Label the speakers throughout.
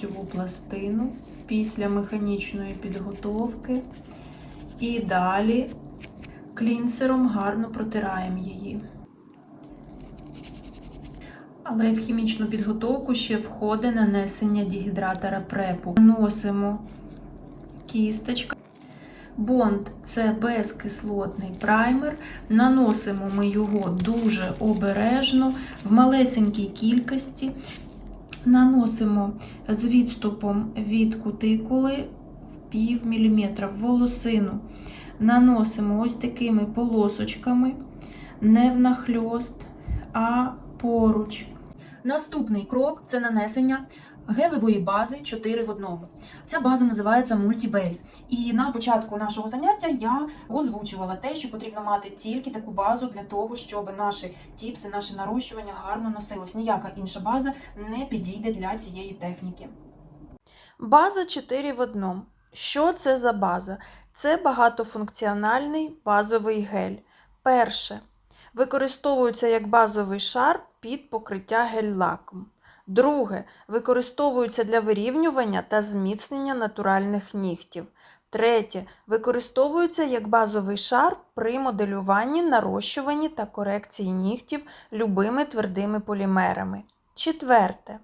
Speaker 1: нігтєву пластину після механічної підготовки. І далі клінсером гарно протираємо її. Але в хімічну підготовку ще входить нанесення дігідратора препу. Наносимо кісточка. Бонд це безкислотний праймер. Наносимо ми його дуже обережно, в малесенькій кількості. Наносимо з відступом від кутикули в пів міліметра волосину. Наносимо ось такими полосочками, не внахльост, а поруч. Наступний крок це нанесення гелевої бази 4 в 1. Ця база називається Multibase. І на початку нашого заняття я озвучувала те, що потрібно мати тільки таку базу для того, щоб наші тіпси, наше нарощування гарно носилось. Ніяка інша база не підійде для цієї техніки.
Speaker 2: База 4 в 1. Що це за база? Це багатофункціональний базовий гель. Перше. Використовується як базовий шар під покриття гель-лаком. Друге. Використовується для вирівнювання та зміцнення натуральних нігтів. Третє. Використовується як базовий шар при моделюванні, нарощуванні та корекції нігтів любими твердими полімерами. Четверте.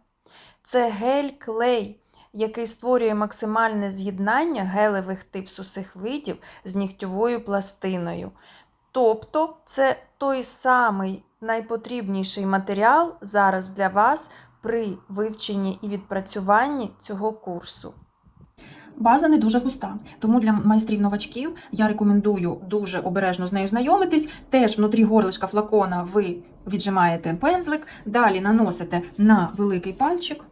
Speaker 2: Це гель-клей, який створює максимальне з'єднання гелевих типсусих видів з нігтьовою пластиною. Тобто це той самий найпотрібніший матеріал зараз для вас при вивченні і відпрацюванні цього курсу.
Speaker 1: База не дуже густа, тому для майстрів новачків я рекомендую дуже обережно з нею знайомитись. Теж внутрі горлишка флакона ви віджимаєте пензлик, далі наносите на великий пальчик.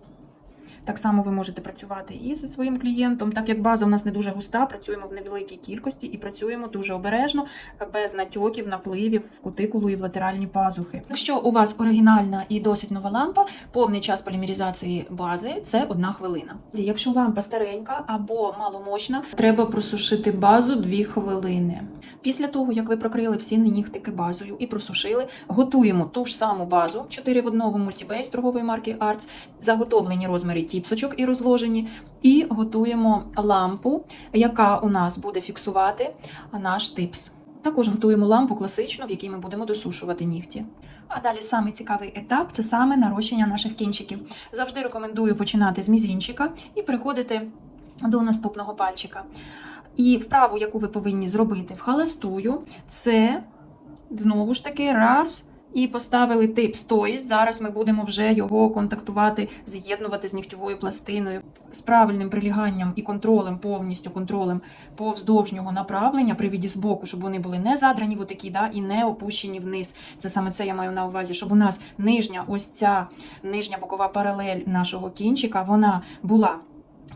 Speaker 1: Так само ви можете працювати і зі своїм клієнтом. Так як база у нас не дуже густа, працюємо в невеликій кількості і працюємо дуже обережно, без натьоків, напливів в кутикулу і в латеральні пазухи. Якщо у вас оригінальна і досить нова лампа, повний час полімеризації бази це одна хвилина. Якщо лампа старенька або маломощна, треба просушити базу 2 хвилини. Після того, як ви прокрили всі нігтики базою і просушили, готуємо ту ж саму базу 4 в 1 мультібейс торгової марки Arts, заготовлені розміри тіпсочок і розложені, і готуємо лампу, яка у нас буде фіксувати наш типс. Також готуємо лампу класичну, в якій ми будемо досушувати нігті. А далі самий цікавий етап це саме нарощення наших кінчиків. Завжди рекомендую починати з мізінчика і переходити до наступного пальчика. І вправу, яку ви повинні зробити в халастую, це знову ж таки раз. І поставили тип стоїс. Зараз ми будемо вже його контактувати, з'єднувати з нігтєвою пластиною з правильним приліганням і контролем, повністю контролем повздовжнього направлення при віді збоку, щоб вони були не задрані в отакі, да, і не опущені вниз. Це саме це я маю на увазі, щоб у нас нижня, ось ця нижня бокова паралель нашого кінчика, вона була.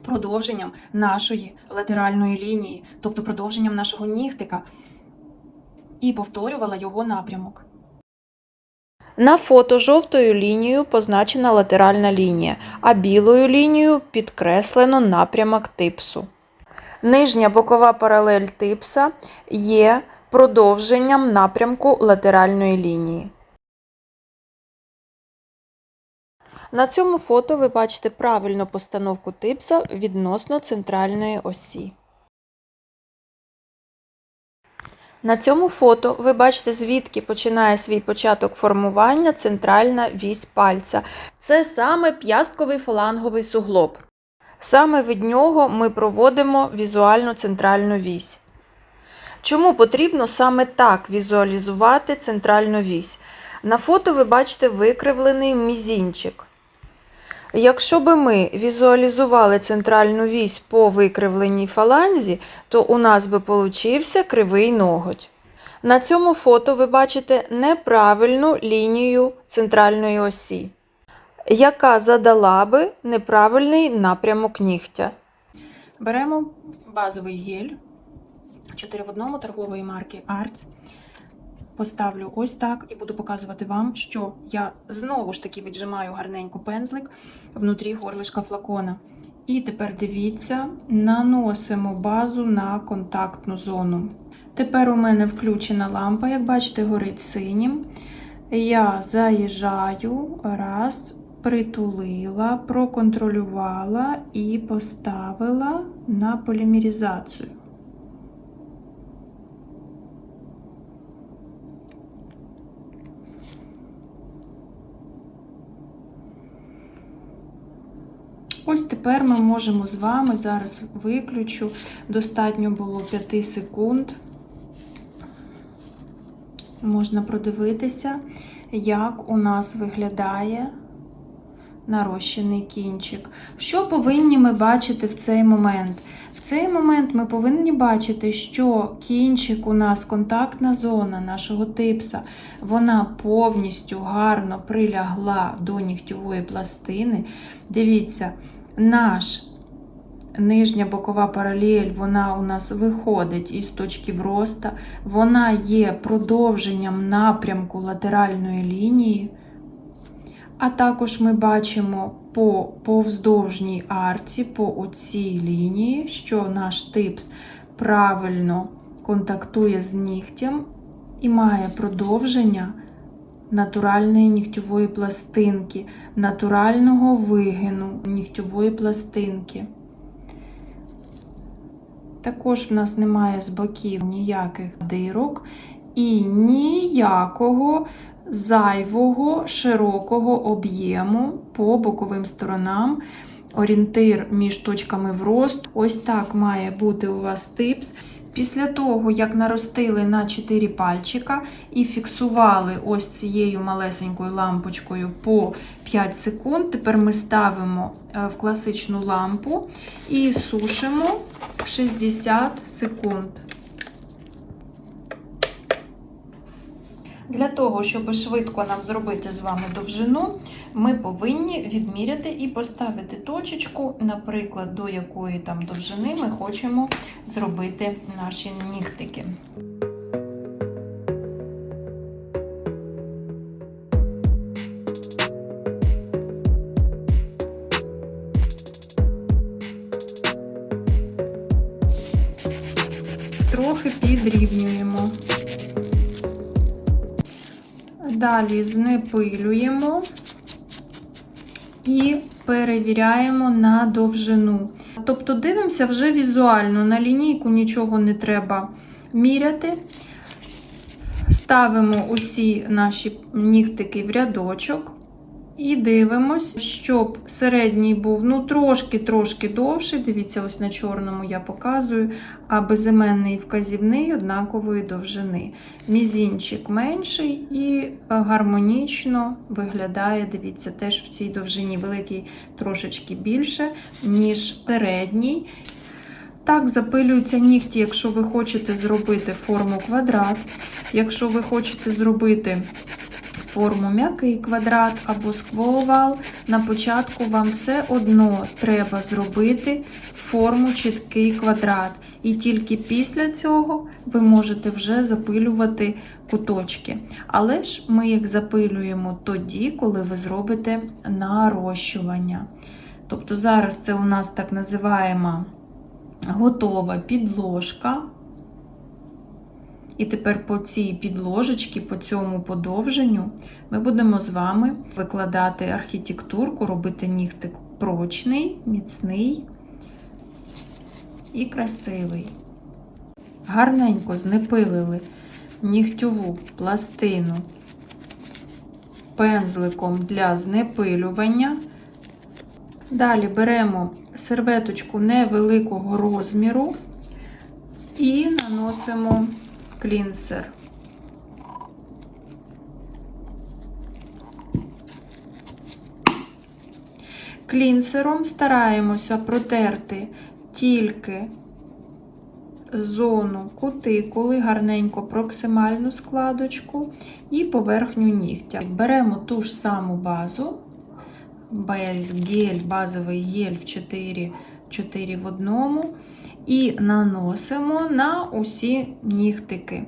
Speaker 1: Продовженням нашої латеральної лінії, тобто продовженням нашого нігтика, і повторювала його напрямок.
Speaker 2: На фото жовтою лінією позначена латеральна лінія, а білою лінією підкреслено напрямок типсу. Нижня бокова паралель типса є продовженням напрямку латеральної лінії. На цьому фото ви бачите правильну постановку типса відносно центральної осі. На цьому фото ви бачите, звідки починає свій початок формування центральна вісь пальця. Це саме п'ястковий фаланговий суглоб. Саме від нього ми проводимо візуальну центральну вісь. Чому потрібно саме так візуалізувати центральну вісь? На фото ви бачите викривлений мізінчик. Якщо би ми візуалізували центральну вісь по викривленій фаланзі, то у нас би получився кривий ноготь. На цьому фото ви бачите неправильну лінію центральної осі, яка задала би неправильний напрямок нігтя.
Speaker 1: Беремо базовий гель 4 в 1 торгової марки Arts. Поставлю ось так і буду показувати вам, що я знову ж таки віджимаю гарненько пензлик внутрі горлишка флакона. І тепер дивіться, наносимо базу на контактну зону. Тепер у мене включена лампа, як бачите, горить синім. Я заїжджаю, раз, притулила, проконтролювала і поставила на полімеризацію. Ось тепер ми можемо з вами зараз виключу. Достатньо було 5 секунд. Можна продивитися, як у нас виглядає нарощений кінчик. Що повинні ми бачити в цей момент? В цей момент ми повинні бачити, що кінчик у нас контактна зона нашого типса, вона повністю гарно прилягла до нігтєвої пластини. Дивіться, наш нижня бокова паралель, вона у нас виходить із точки вроста, вона є продовженням напрямку латеральної лінії. А також ми бачимо по повздовжній арці, по оцій лінії, що наш типс правильно контактує з нігтем і має продовження натуральної нігтєвої пластинки, натурального вигину нігтєвої пластинки. Також в нас немає з боків ніяких дирок і ніякого зайвого широкого об'єму по боковим сторонам. Орієнтир між точками вросту. Ось так має бути у вас типс. Після того, як наростили на 4 пальчика і фіксували ось цією малесенькою лампочкою по 5 секунд, тепер ми ставимо е, в класичну лампу і сушимо 60 секунд. Для того, щоб швидко нам зробити з вами довжину, ми повинні відміряти і поставити точечку, наприклад, до якої там довжини ми хочемо зробити наші нігтики. Трохи підрівнюємо. Далі знепилюємо і перевіряємо на довжину. Тобто дивимося вже візуально, на лінійку нічого не треба міряти. Ставимо усі наші нігтики в рядочок і дивимось, щоб середній був ну, трошки-трошки довший. Дивіться, ось на чорному я показую, а безіменний вказівний однакової довжини. Мізінчик менший і гармонічно виглядає, дивіться, теж в цій довжині великий трошечки більше, ніж середній. Так, запилюються нігті, якщо ви хочете зробити форму квадрат, якщо ви хочете зробити форму м'який квадрат або сквоовал, на початку вам все одно треба зробити форму чіткий квадрат. І тільки після цього ви можете вже запилювати куточки. Але ж ми їх запилюємо тоді, коли ви зробите нарощування. Тобто зараз це у нас так називаємо готова підложка. І тепер по цій підложечці, по цьому подовженню, ми будемо з вами викладати архітектурку, робити нігтик прочний, міцний і красивий. Гарненько знепилили нігтьову пластину пензликом для знепилювання. Далі беремо серветочку невеликого розміру і наносимо клінсер. Клінсером стараємося протерти тільки зону кутикули, гарненько проксимальну складочку і поверхню нігтя. Беремо ту ж саму базу, гель, базовий гель в 4, 4 в одному, і наносимо на усі нігтики.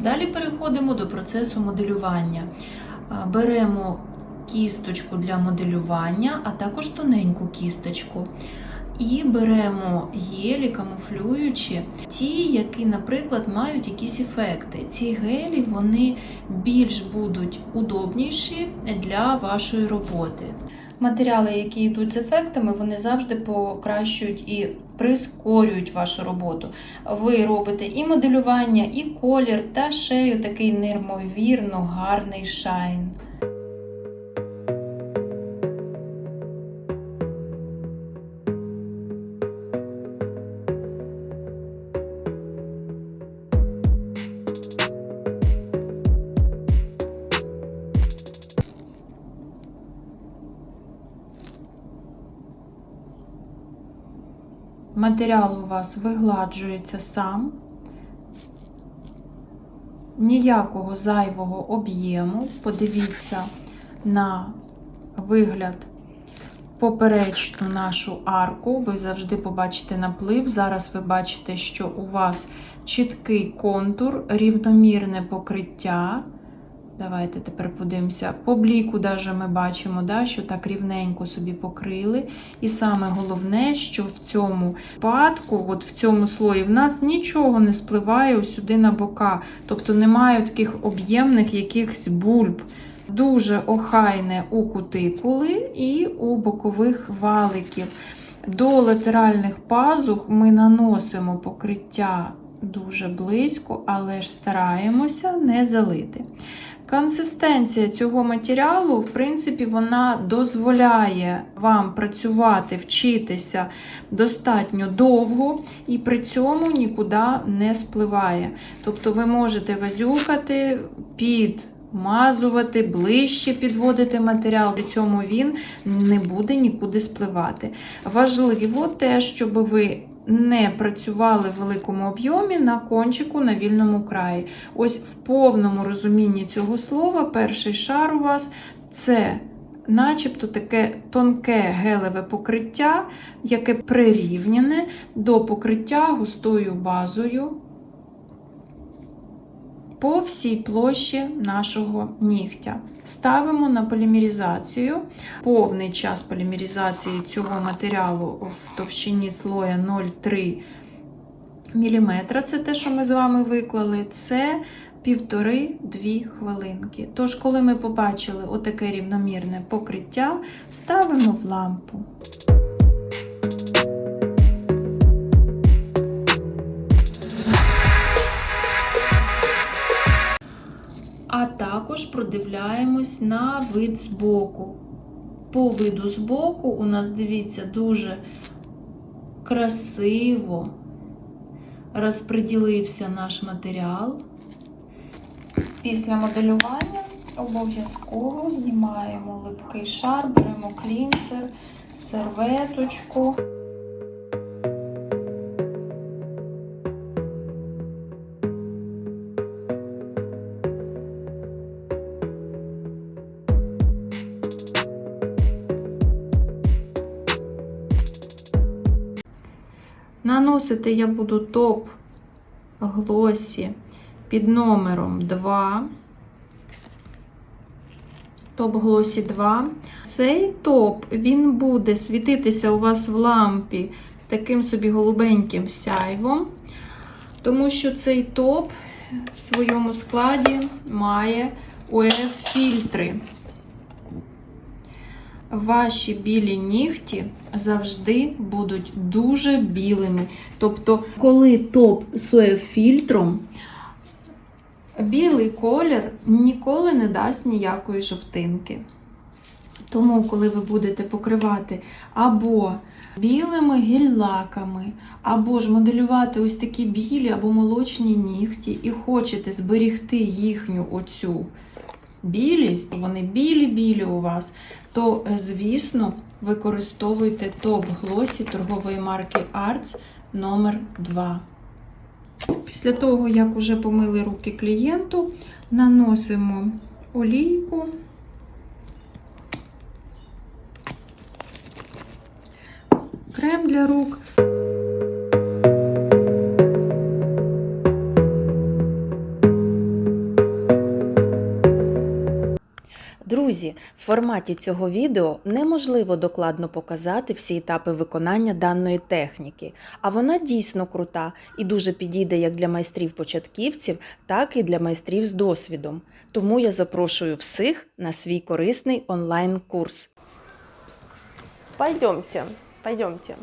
Speaker 1: Далі переходимо до процесу моделювання. Беремо кісточку для моделювання, а також тоненьку кісточку. І беремо гелі камуфлюючі, ті, які, наприклад, мають якісь ефекти. Ці гелі вони більш будуть удобніші для вашої роботи. Матеріали, які йдуть з ефектами, вони завжди покращують і прискорюють вашу роботу. Ви робите і моделювання, і колір, та шею такий неймовірно гарний шайн. Матеріал у вас вигладжується сам. Ніякого зайвого об'єму. Подивіться на вигляд поперечну нашу арку. Ви завжди побачите наплив. Зараз ви бачите, що у вас чіткий контур, рівномірне покриття. Давайте тепер подивимося. По бліку даже ми бачимо, да, що так рівненько собі покрили. І саме головне, що в цьому падку, от в цьому слої, в нас нічого не спливає сюди на бока. Тобто немає таких об'ємних якихось бульб. Дуже охайне у кутикули і у бокових валиків. До латеральних пазух ми наносимо покриття дуже близько, але ж стараємося не залити. Консистенція цього матеріалу, в принципі, вона дозволяє вам працювати, вчитися достатньо довго і при цьому нікуди не спливає. Тобто ви можете вазюкати під. Мазувати, ближче підводити матеріал, при цьому він не буде нікуди спливати. Важливо те, щоб ви не працювали в великому об'ємі на кончику на вільному краї. Ось в повному розумінні цього слова, перший шар у вас це начебто таке тонке гелеве покриття, яке прирівняне до покриття густою базою по всій площі нашого нігтя. Ставимо на полімеризацію. Повний час полімеризації цього матеріалу в товщині слоя 0,3 мм. Це те, що ми з вами виклали. Це півтори-дві хвилинки. Тож, коли ми побачили отаке рівномірне покриття, ставимо в лампу. А також продивляємось на вид збоку. По виду збоку у нас, дивіться, дуже красиво розподілився наш матеріал. Після моделювання обов'язково знімаємо липкий шар, беремо клінсер, серветочку. Наносити я буду топ глосі під номером 2. Топ глосі 2. Цей топ він буде світитися у вас в лампі таким собі голубеньким сяйвом, тому що цей топ в своєму складі має УФ-фільтри. Ваші білі нігті завжди будуть дуже білими. Тобто, коли топ з фільтром, білий колір ніколи не дасть ніякої жовтинки. Тому, коли ви будете покривати або білими гель-лаками, або ж моделювати ось такі білі або молочні нігті, і хочете зберігти їхню оцю білість, вони білі-білі у вас, то, е, звісно, використовуйте топ глосі торгової марки Arts номер 2 Після того, як уже помили руки клієнту, наносимо олійку. Крем для рук. Друзі, в форматі цього відео неможливо докладно показати всі етапи виконання даної техніки, а вона дійсно крута і дуже підійде як для майстрів-початківців, так і для майстрів з досвідом. Тому я запрошую всіх на свій корисний онлайн-курс.
Speaker 3: Пойдемте, пойдемте.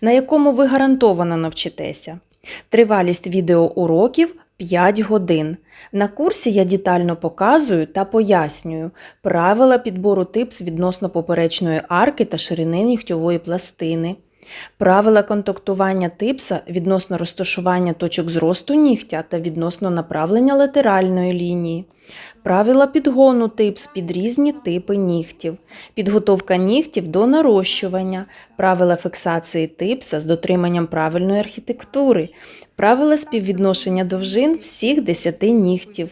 Speaker 1: на якому ви гарантовано навчитеся. Тривалість відеоуроків 5 годин. На курсі я детально показую та пояснюю правила підбору типс відносно поперечної арки та ширини нігтьової пластини, правила контактування типса відносно розташування точок зросту нігтя та відносно направлення латеральної лінії. Правила підгону типс під різні типи нігтів, підготовка нігтів до нарощування, правила фіксації типса з дотриманням правильної архітектури, правила співвідношення довжин всіх 10 нігтів,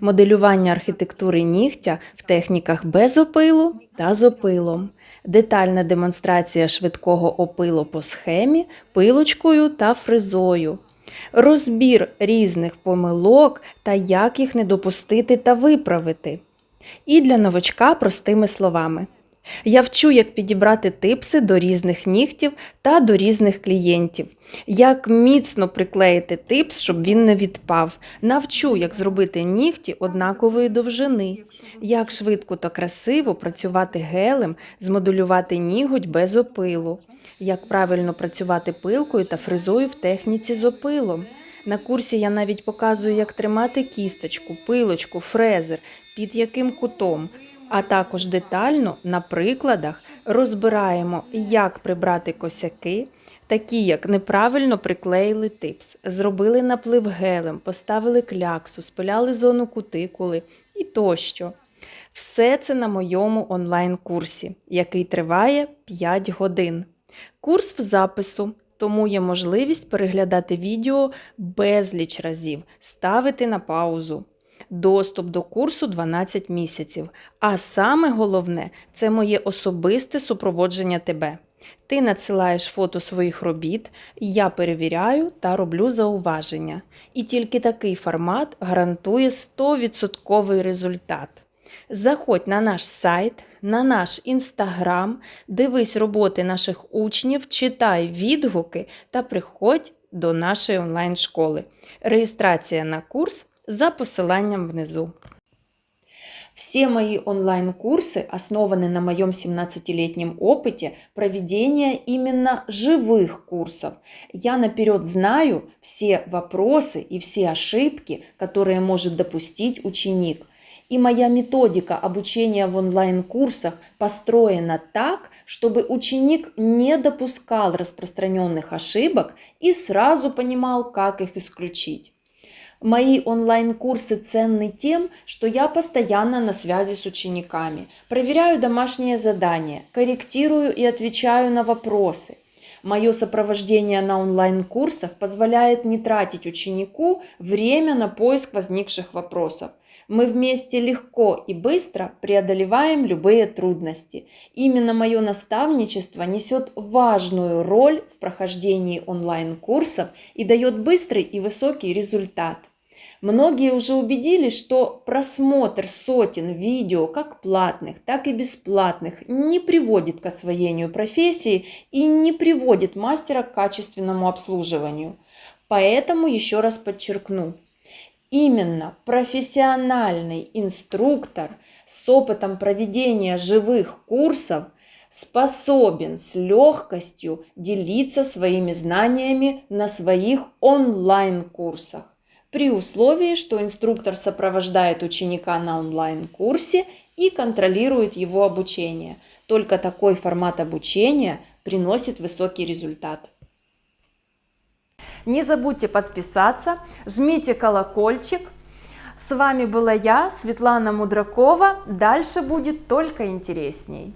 Speaker 1: моделювання архітектури нігтя в техніках без опилу та з опилом, детальна демонстрація швидкого опилу по схемі, пилочкою та фрезою. Розбір різних помилок та як їх не допустити та виправити. І для новачка простими словами. Я вчу, як підібрати типси до різних нігтів та до різних клієнтів, як міцно приклеїти типс, щоб він не відпав. Навчу, як зробити нігті однакової довжини, як швидко та красиво працювати гелем, змоделювати ніготь без опилу, як правильно працювати пилкою та фрезою в техніці з опилом. На курсі я навіть показую, як тримати кісточку, пилочку, фрезер, під яким кутом. А також детально на прикладах розбираємо, як прибрати косяки, такі як неправильно приклеїли типс, зробили наплив гелем, поставили кляксу, спиляли зону кутикули і тощо. Все це на моєму онлайн-курсі, який триває 5 годин. Курс в запису, тому є можливість переглядати відео безліч разів, ставити на паузу. Доступ до курсу 12 місяців. А саме головне це моє особисте супроводження тебе. Ти надсилаєш фото своїх робіт, я перевіряю та роблю зауваження. І тільки такий формат гарантує 100% результат. Заходь на наш сайт, на наш інстаграм, дивись роботи наших учнів, читай відгуки та приходь до нашої онлайн-школи. Реєстрація на курс за посиланням внизу. Все мои онлайн-курсы основаны на моем 17-летнем опыте проведения именно живых курсов. Я наперед знаю все вопросы и все ошибки, которые может допустить ученик. И моя методика обучения в онлайн-курсах построена так, чтобы ученик не допускал распространенных ошибок и сразу понимал, как их исключить. Мои онлайн-курсы ценны тем, что я постоянно на связи с учениками, проверяю домашние задания, корректирую и отвечаю на вопросы. Мое сопровождение на онлайн-курсах позволяет не тратить ученику время на поиск возникших вопросов. Мы вместе легко и быстро преодолеваем любые трудности. Именно мое наставничество несет важную роль в прохождении онлайн-курсов и дает быстрый и высокий результат. Многие уже убедились, что просмотр сотен видео, как платных, так и бесплатных, не приводит к освоению профессии и не приводит мастера к качественному обслуживанию. Поэтому еще раз подчеркну, именно профессиональный инструктор с опытом проведения живых курсов способен с легкостью делиться своими знаниями на своих онлайн-курсах при условии, что инструктор сопровождает ученика на онлайн-курсе и контролирует его обучение. Только такой формат обучения приносит высокий результат.
Speaker 3: Не забудьте подписаться, жмите колокольчик. С вами была я, Светлана Мудракова. Дальше будет только интересней.